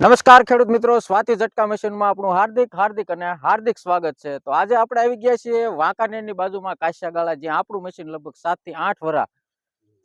નમસ્કાર ખેડૂત મિત્રો સ્વાતિ ઝટકા મશીનમાં આપણું હાર્દિક હાર્દિક અને હાર્દિક સ્વાગત છે. તો આજે આપણે આવી ગયા છીએ વાંકાનેરની બાજુમાં કાશ્યાગાળા જ્યાં આપણું મશીન લગભગ સાતથી આઠ વરા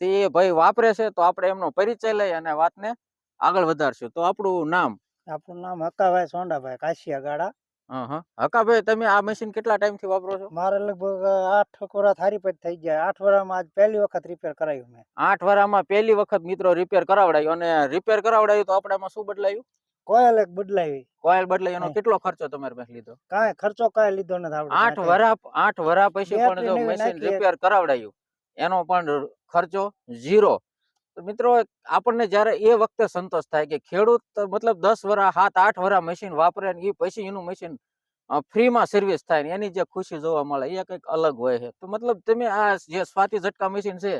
તે ભાઈ વાપરે છે. તો આપણે એમનો પરિચય લઈ અને વાતને આગળ વધારશું. તો આપણું નામ? આપણું નામ હકાભાઈ સોંડાભાઈ કાશ્યાગાળા હં હં. હકાભાઈ તમે આ મશીન કેટલા ટાઈમથી વાપરો છો? મારે લગભગ આઠ વરા થારી પેટ થઈ ગયા. આઠ વરામાં આજ પહેલી વખત રિપેર કરાયું મેં. આઠ વરામાં પહેલી વખત મિત્રો રિપેર કરાવડાયું. અને રિપેર કરાવડાયું તો આપણે શું બદલાયું? કોયલ એક બદલાવી કોયલ બદલાવી એનો કેટલો ખર્ચો તમારે પાસે લીધો? કાંઈ ખર્ચો કાંઈ લીધો નથી આપણે આઠ વરા આઠ વરા પછી પણ જો મશીન રિપેર કરાવડાયું એનો પણ ખર્ચો ઝીરો મિત્રો આપણને જ્યારે એ વખતે સંતોષ થાય કે ખેડૂત મતલબ દસ વરા સાત આઠ વરા મશીન વાપરે ને એ પછી એનું મશીન ફ્રીમાં સર્વિસ થાય ને એની જે ખુશી જોવા મળે એ કંઈક અલગ હોય છે. તો મતલબ તમે આ જે સ્વાતિ ઝટકા મશીન છે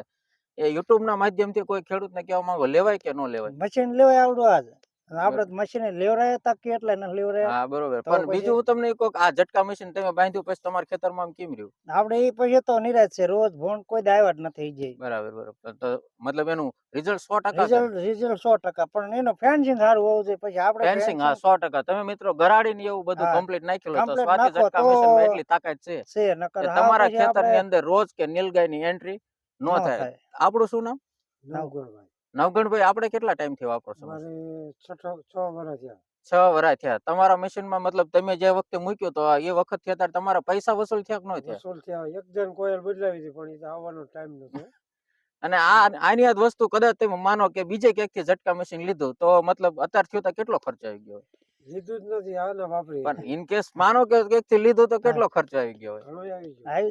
એ યુટ્યુબના માધ્યમથી કોઈ ખેડૂતને કહેવા માંગો લેવાય કે ન લેવાય? મશીન લેવાય આવડું આજ આપણે મશીન લેવરાય તા એટલે ન લેવરાય? હા બરોબર. પણ બીજું હું તમને કોક આ ઝટકા મશીન તમે બાંધ્યું પછી તમારા ખેતરમાં કેમ રહ્યું? આપણે એ પછી તો નિરાશ છે. રોજ ભોણ કોઈ દાવ્યા જ નથી જઈ બરાબર બરાબર. તો મતલબ એનું રિઝલ્ટ સો ટકા છે? રિઝલ્ટ રિઝલ્ટ 100% પણ એનો ફેન્સિંગ સારું હોવું જોઈએ. પછી આપણે ફેન્સિંગ હા fencing સો ટકા. તમે મિત્રો ગરાડી ને એવું બધું કમ્પ્લીટ નાખેલું તો સ્વાતિ તો મશીનમાં એટલી તાકાત છે. છે. નકર તમારા ખેતર ખેતરની અંદર રોજ કે નીલગાયની એન્ટ્રી ન ન થાય. થાય. આપણું શું નામ? નવગુણભાઈ. નવગણભાઈ આપણે કેટલા ટાઈમથી વાપરો છો છ વર્ષ થયા. છ વરા થયા. તમારા મશીનમાં મતલબ તમે જે વખતે મૂક્યો તો એ વખત થયા ત્યારે તમારા પૈસા વસૂલ થયા કે ન થયા? વસૂલ થયા. એક જણ કોયલ બદલાવી હતી પણ એ આવવાનો ટાઈમ નતો અને આ આની આ વસ્તુ કદાચ તમે માનો કે બીજે ક્યાંકથી ઝટકા મશીન લીધું તો મતલબ અત્યાર થયો તો કેટલો ખર્ચો આવી ગયો લીધું જ નથી આને વાપરી. પણ ઇન કેસ માનો કે ક્યાંકથી લીધું તો કેટલો ખર્ચ આવી ગયો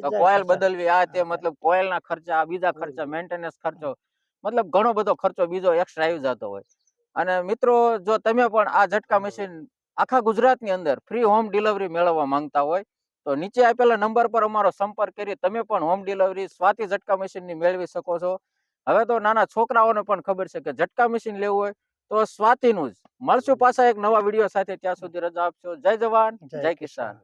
તો કોયલ બદલવી આ તે મતલબ કોયલ ના ખર્ચા આ બીજા ખર્ચા મેન્ટેનન્સ ખર્ચો મતલબ ઘણો બધો ખર્ચો બીજો એક્સ્ટ્રા આવી જતો હોય. અને મિત્રો જો તમે પણ આ ઝટકા મશીન આખા ગુજરાતની અંદર ફ્રી હોમ ડિલિવરી મેળવવા માંગતા હોય તો નીચે આપેલા નંબર પર અમારો સંપર્ક કરી તમે પણ હોમ ડિલિવરી સ્વાતિ ઝટકા મશીનની મેળવી શકો છો. હવે તો નાના છોકરાઓને પણ ખબર છે કે ઝટકા મશીન લેવું હોય તો સ્વાતિનું જ. મળશું પાછા એક નવા વીડિયો સાથે ત્યાં સુધી રજા આપશો. જય જવાન જય કિસાન.